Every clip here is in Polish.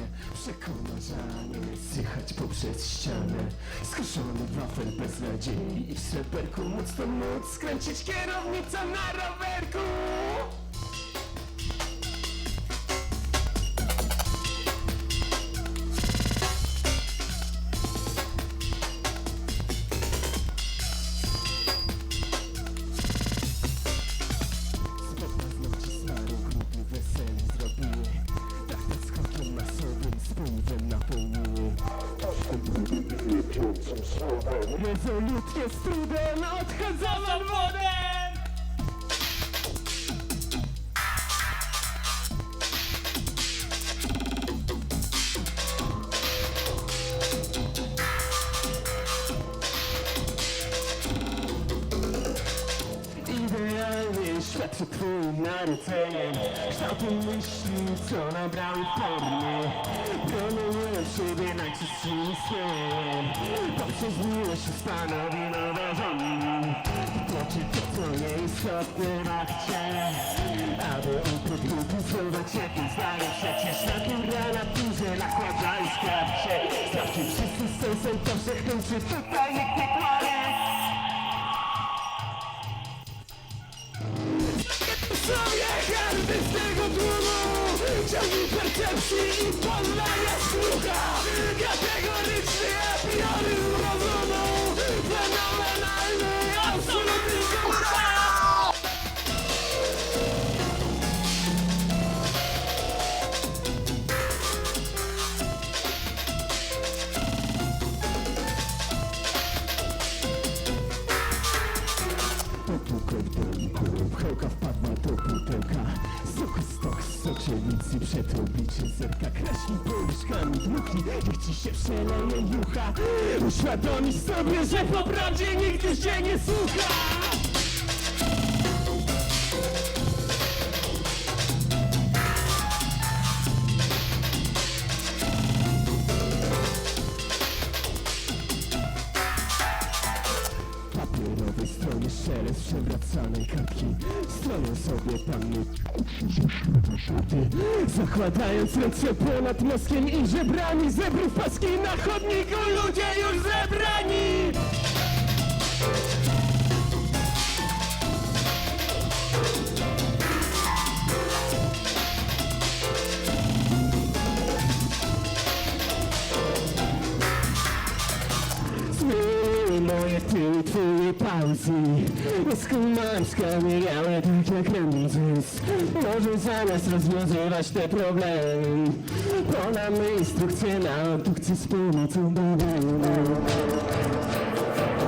spalanie Przekona, że nie jest jechać poprzez ścianę. Skoszony wafel bez nadziei I w sreberku móc to móc Skręcić kierownicą na rowerku Trudem odchodzą od wody Przed twoim naryceniem Kształtem myśli, co nabrały formy Promuję siebie najczystszym snem Poprzez miłość stanowi nowe rządy Tłoczy to, co nieistotne na chcie Aby uprodukować jakieś zdanie Przecież natura naturze nakłada i skrawcie Sprawdźcie wszyscy z sensem to wszechmęczy Tutaj nikt nie kłamie sobie karty z tego tłumu Ciągnij percepcji i poznania słucha Kategoryczny apioryzm Uświadomić sobie, że po prawdzie nigdy się nie słucha przewracanej kartki Stroją sobie panny Zakładając ręce ponad mózgiem i żebrani Zebrów paski na chodniku, ludzie już zebrani twoje pauzy Skumam skamieniałe tak jak rędzus Może zamiast rozwiązywać te problemy Podamy instrukcję na obdukcję z pomocą bawełny.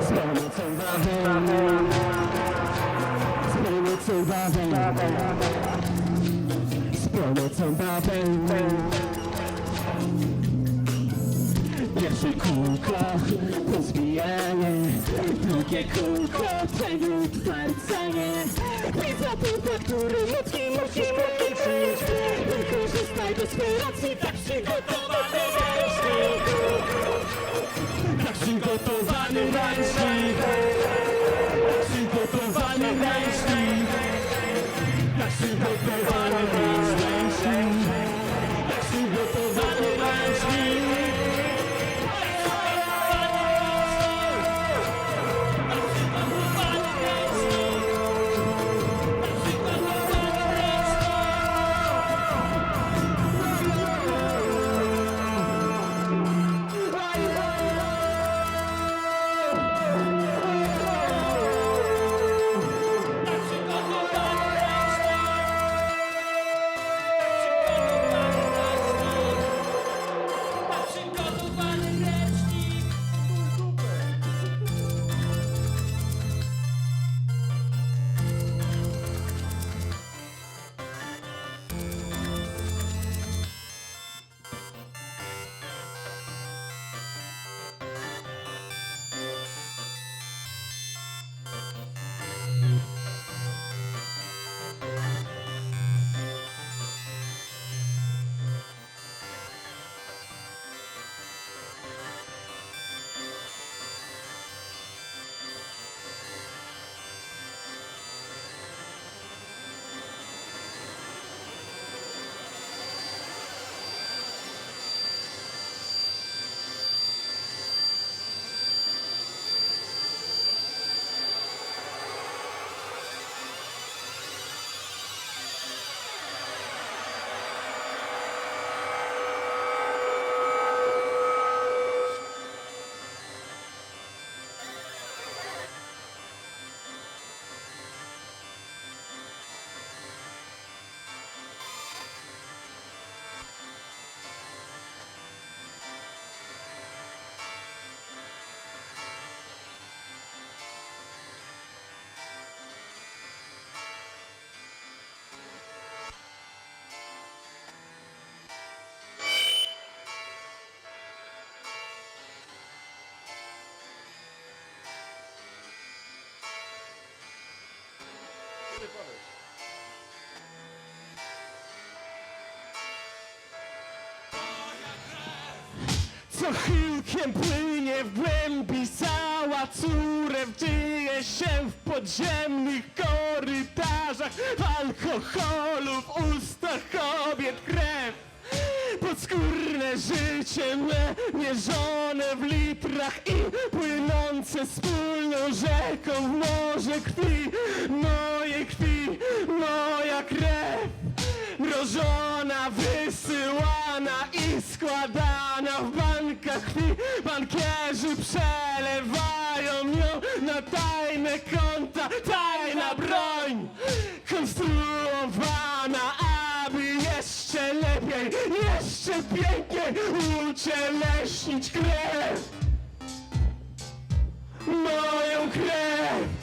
Z pomocą bawełny. Z pomocą bawełny. Z pomocą bawełny Pierwsze kółko, pozbijanie. Drugie kółko, przewrót, warcenie Pizza temperatury, nutki musisz kończyć Wykorzystaj desperacji, tak przygotowany ręcznik. Tak przygotowany ręcznik Co chyłkiem płynie w głębi Cała córew dzieje się w podziemnych korytarzach. W alkoholu w ustach kobiet krew. Podskórne życie me mierzone w litrach I płynące wspólną rzeką w morze krwi. Mojej krwi, moja krew Mrożona, wysyłana i składana w bankach. Krwi Bankierzy przelewają ją na tajne konta. Tajna broń konstruowana, aby jeszcze lepiej, jeszcze piękniej ucieleśnić krew. Moją krew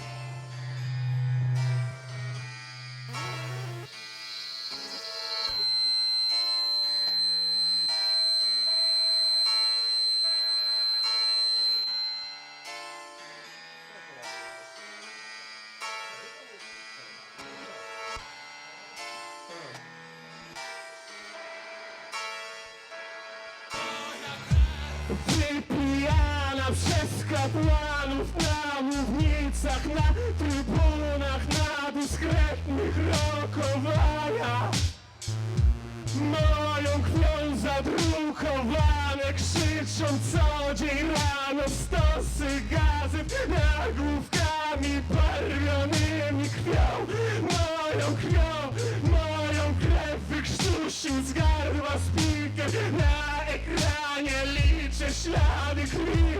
kapłanów na mównicach, na trybunach, na dyskretnych rokowaniach. Moją krwią zadrukowane krzyczą co dzień rano stosy gazet nagłówkami barwionymi krwią. Moją krwią, moją krew wykrztusił z gardła spiker Na ekranie liczę ślady krwi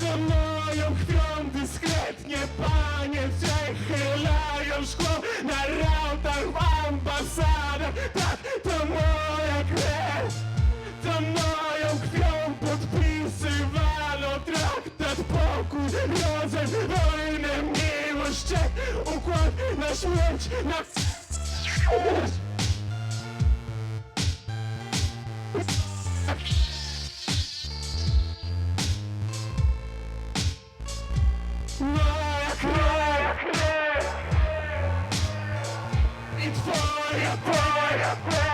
to moją krwią dyskretnie panie przechylają szkło. Na rautach w ambasadach Tak, to moja krew, to moją krwią podpisywano traktat pokój, rodzaj, wojnę, miłość, układ na śmierć, na śmierć. Moja krew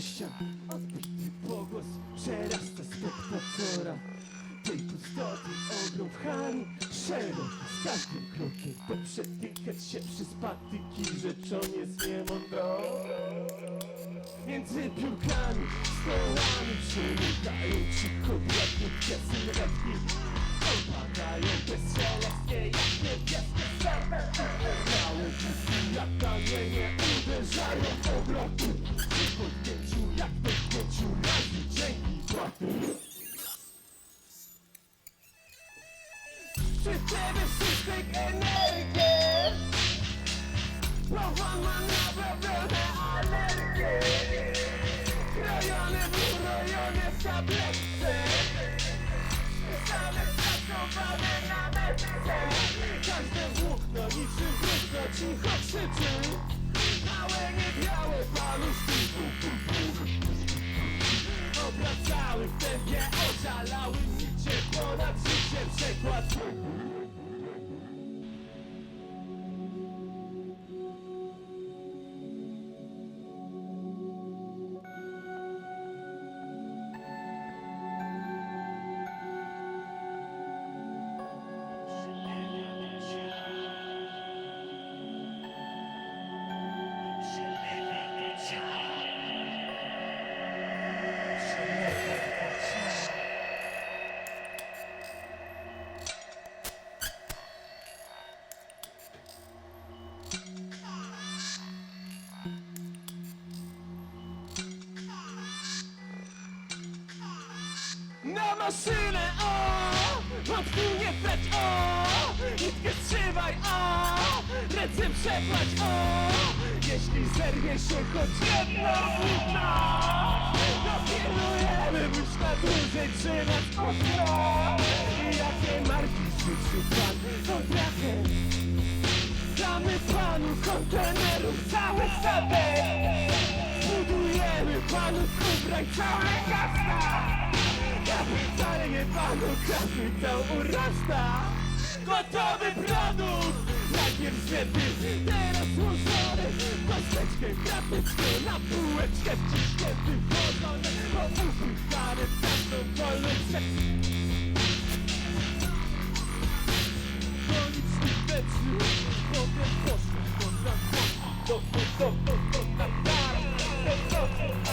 Ścian Odbity pogłos przerasta spektatora Tej pustoty ogrom pchani Szeroko z każdym krokiem To przetykać się przez patyki Rzeczą jest niemądrą Między piórkami, stołami Przemykają cicho błękitne sylwetki Opadają bezszelestnie jak niebieskie Małe dzieci jak kamienie uderzają w obroty Przy podjęciu jak dotknięciu razy dzięki płaty Przy ciebie wszystkich energii Połamana naprawione alergie Krojone w urojone w na Każde włókno niczym wróżko cicho krzyczy Małe niebiałe paluszki Obracały w tempie, oszalały Życie ponad życie przekład Lecz o, nitkę trzymaj o, ręce przekłać o! Jeśli zerwie się choć jedna złota Dopilujemy, byś na dłużej trzymać ostro Jakie marki w życiu pan potrafię? Damy panu kontenerów cały sadek Budujemy panu kubraj całe miasta. Uwaga, wcale nie panu kapitał urasta Gotowy produkt, najpierw zlepy, teraz złożony Kosteczkę, krateczkę, na półeczkę wciśnięty włożony Pomówi stary, zawsze wolny potem poszło, to do, na tarę, do, do, do, do, do, do, do, do, do, do, do, do, do, do, do, do, do, do, do,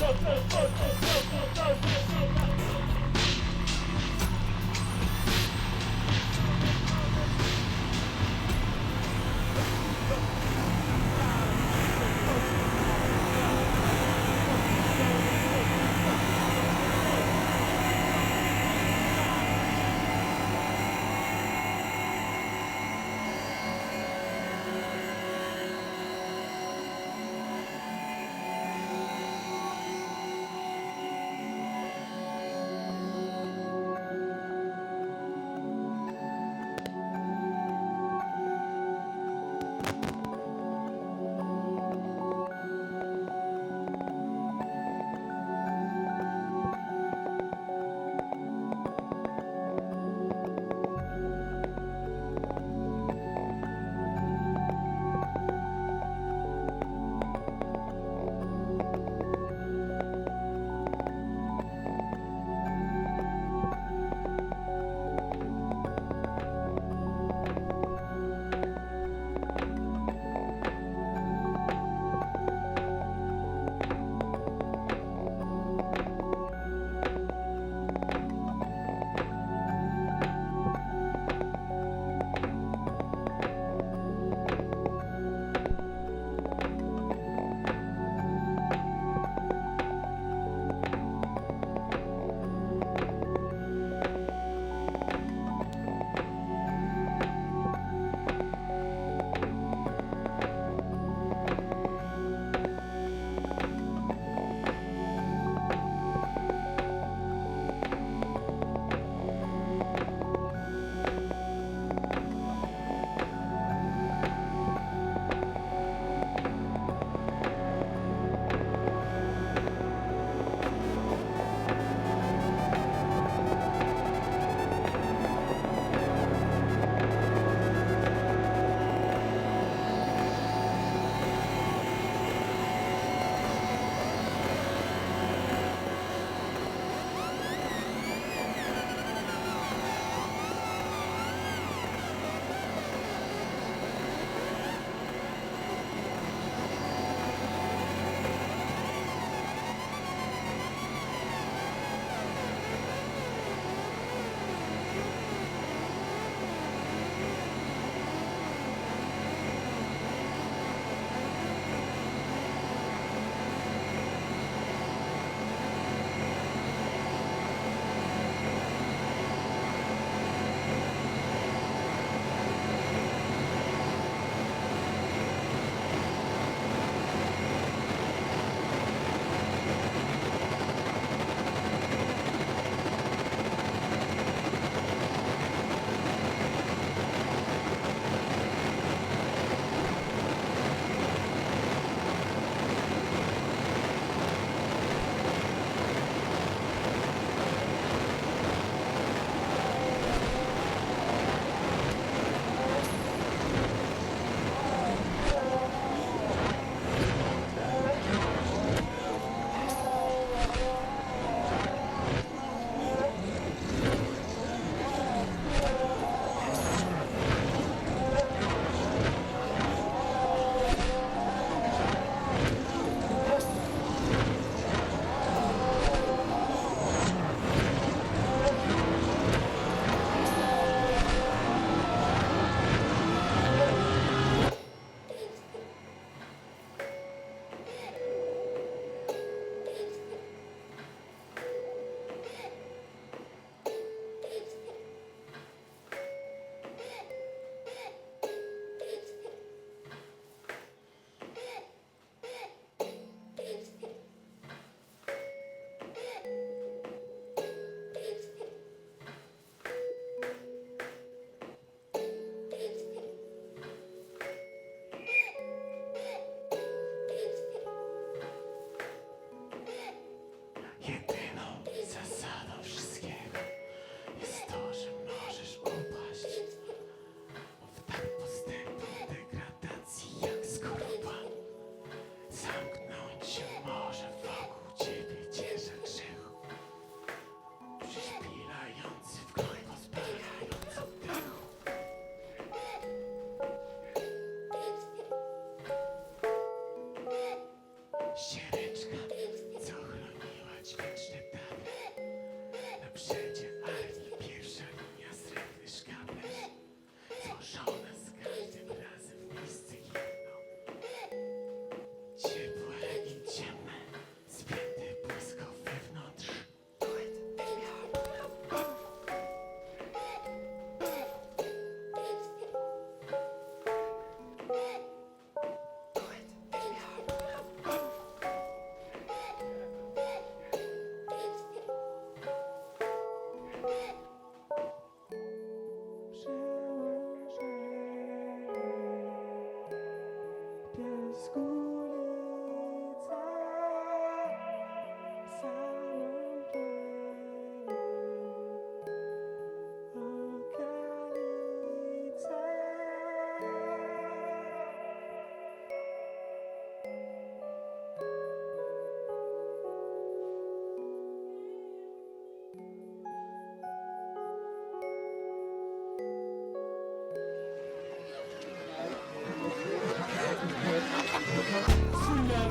go, go, go.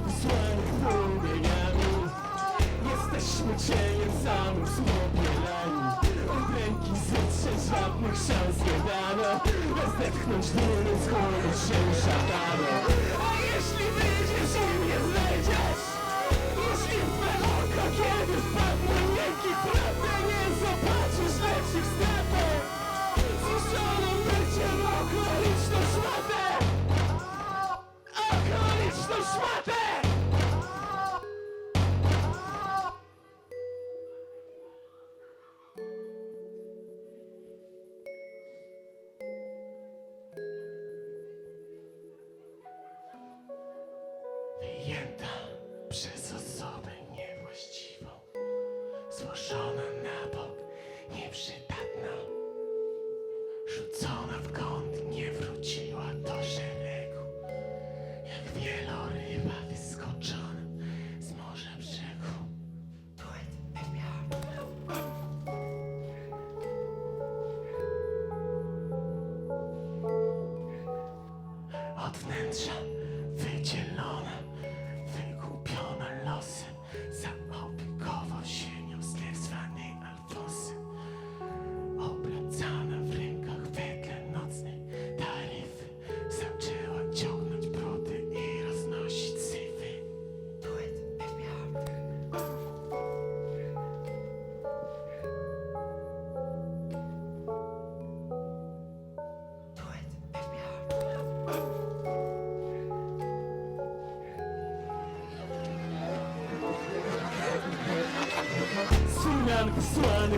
Chwila wysłanych płomieniami Jesteśmy cieniem samym spopielani Od ręki zetrze żadnych szans nie dano. Rozdetchnąć dłonie, schłonąć się szatano. A jeśli wyjdziesz i mnie znajdziesz Jeśli w me oko kiedy wpadną miękki prawdę Nie zobaczysz lepszych snapek Zniszczoną byciem okoliczną szmatę okoliczną szmatę!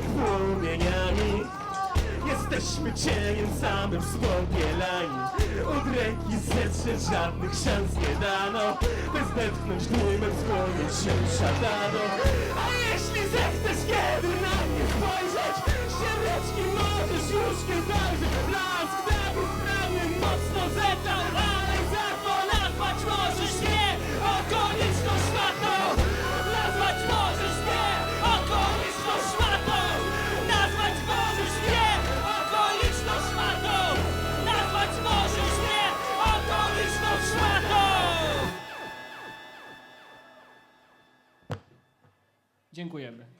Płomieniami Jesteśmy cieniem samym spopielani Od ręki zetrzeć żadnych szans nie dano. By zdetchnąć dymem, skłonić się szatano A jeśli zechcesz kiedy na mnie spojrzeć Ściereczki możesz już nie zajrzeć. Blask Dawid prawie mocno zetarł Dziękujemy.